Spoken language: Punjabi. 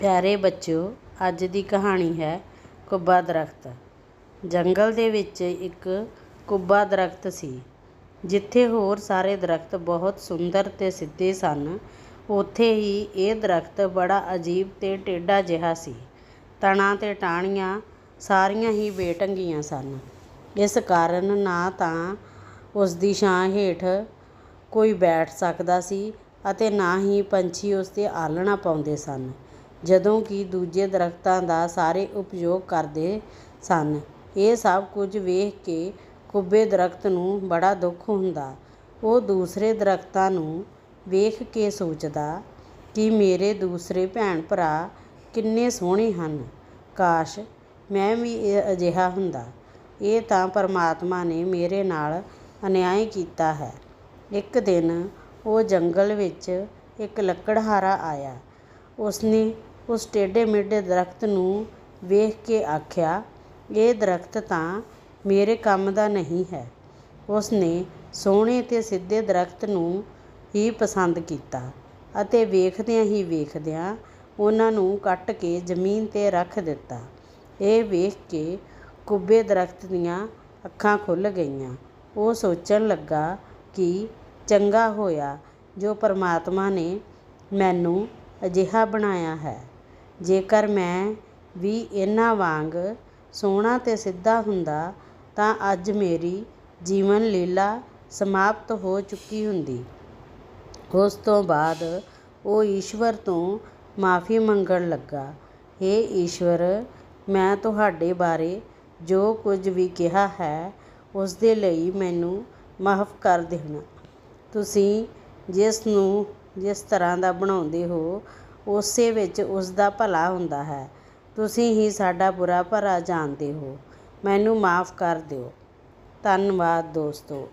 ਪਿਆਰੇ ਬੱਚਿਓ, ਅੱਜ ਦੀ ਕਹਾਣੀ ਹੈ ਕੁੱਬਾ ਦਰਖਤ। ਜੰਗਲ ਦੇ ਵਿੱਚ ਇੱਕ ਕੁੱਬਾ ਦਰਖਤ ਸੀ, ਜਿੱਥੇ ਹੋਰ ਸਾਰੇ ਦਰਖਤ ਬਹੁਤ ਸੁੰਦਰ ਤੇ ਸਿੱਧੇ ਸਨ। ਉੱਥੇ ਹੀ ਇਹ ਦਰਖਤ ਬੜਾ ਅਜੀਬ ਤੇ ਟੇਢਾ ਜਿਹਾ ਸੀ। ਤਣਾ ਤੇ ਟਾਹਣੀਆਂ ਸਾਰੀਆਂ ਹੀ ਬੇਟੰਗੀਆਂ ਸਨ। ਇਸ ਕਾਰਨ ਨਾ ਤਾਂ ਉਸ ਦੀ ਛਾਂ ਹੇਠ ਕੋਈ ਬੈਠ ਸਕਦਾ ਸੀ ਅਤੇ ਨਾ ਹੀ ਪੰਛੀ ਉਸ 'ਤੇ ਆਲਣਾ ਪਾਉਂਦੇ ਸਨ। ਜਦੋਂ ਕਿ ਦੂਜੇ ਦਰੱਖਤਾਂ ਦਾ ਸਾਰੇ ਉਪਯੋਗ ਕਰਦੇ ਸਨ। ਇਹ ਸਭ ਕੁਝ ਵੇਖ ਕੇ ਕੁੱਬੇ ਦਰਖਤ ਨੂੰ ਬੜਾ ਦੁੱਖ ਹੁੰਦਾ। ਉਹ ਦੂਸਰੇ ਦਰੱਖਤਾਂ ਨੂੰ ਵੇਖ ਕੇ ਸੋਚਦਾ ਕਿ ਮੇਰੇ ਦੂਸਰੇ ਭੈਣ ਭਰਾ ਕਿੰਨੇ ਸੋਹਣੇ ਹਨ। ਕਾਸ਼ ਮੈਂ ਵੀ ਇਹ ਅਜਿਹਾ ਹੁੰਦਾ। ਇਹ ਤਾਂ ਪਰਮਾਤਮਾ ਨੇ ਮੇਰੇ ਨਾਲ ਅਨਿਆਏ ਕੀਤਾ ਹੈ। ਇੱਕ ਦਿਨ ਉਹ ਜੰਗਲ ਵਿੱਚ ਇੱਕ ਲੱਕੜਹਾਰਾ ਆਇਆ। ਉਸਨੇ ਉਸ ਟੇਢੇ ਮੇਢੇ ਦਰਖਤ ਨੂੰ ਵੇਖ ਕੇ ਆਖਿਆ, ਇਹ ਦਰਖਤ ਤਾਂ ਮੇਰੇ ਕੰਮ ਦਾ ਨਹੀਂ ਹੈ। ਉਸਨੇ ਸੋਹਣੇ ਤੇ ਸਿੱਧੇ ਦਰਖਤ ਨੂੰ ਹੀ ਪਸੰਦ ਕੀਤਾ ਅਤੇ ਵੇਖਦਿਆਂ ਹੀ ਵੇਖਦਿਆਂ ਉਹਨਾਂ ਨੂੰ ਕੱਟ ਕੇ ਜ਼ਮੀਨ 'ਤੇ ਰੱਖ ਦਿੱਤਾ। ਇਹ ਵੇਖ ਕੇ ਕੁੱਬੇ ਦਰਖਤ ਦੀਆਂ ਅੱਖਾਂ ਖੁੱਲ੍ਹ ਗਈਆਂ। ਉਹ ਸੋਚਣ ਲੱਗਾ ਕਿ ਚੰਗਾ ਹੋਇਆ ਜੋ ਪਰਮਾਤਮਾ ਨੇ ਮੈਨੂੰ ਅਜਿਹਾ ਬਣਾਇਆ ਹੈ। ਜੇਕਰ ਮੈਂ ਵੀ ਇਹਨਾਂ ਵਾਂਗ ਸੋਹਣਾ ਅਤੇ ਸਿੱਧਾ ਹੁੰਦਾ, ਤਾਂ ਅੱਜ ਮੇਰੀ ਜੀਵਨ ਲੀਲਾ ਸਮਾਪਤ ਹੋ ਚੁੱਕੀ ਹੁੰਦੀ। ਉਸ ਤੋਂ ਬਾਅਦ ਉਹ ਈਸ਼ਵਰ ਤੋਂ ਮਾਫੀ ਮੰਗਣ ਲੱਗਾ, ਹੇ ਈਸ਼ਵਰ, ਮੈਂ ਤੁਹਾਡੇ ਬਾਰੇ ਜੋ ਕੁਝ ਵੀ ਕਿਹਾ ਹੈ ਉਸ ਦੇ ਲਈ ਮੈਨੂੰ ਮਾਫ ਕਰ ਦੇਣਾ। ਤੁਸੀਂ ਜਿਸ ਨੂੰ ਜਿਸ ਤਰ੍ਹਾਂ ਦਾ ਬਣਾਉਂਦੇ ਹੋ, ਉਸੇ ਵਿੱਚ ਉਸ ਦਾ ਭਲਾ ਹੁੰਦਾ ਹੈ। ਤੁਸੀਂ ਹੀ ਸਾਡਾ ਬੁਰਾ ਭਲਾ ਜਾਣਦੇ ਹੋ। ਮੈਨੂੰ ਮਾਫ ਕਰ ਦਿਓ। ਧੰਨਵਾਦ ਦੋਸਤੋ।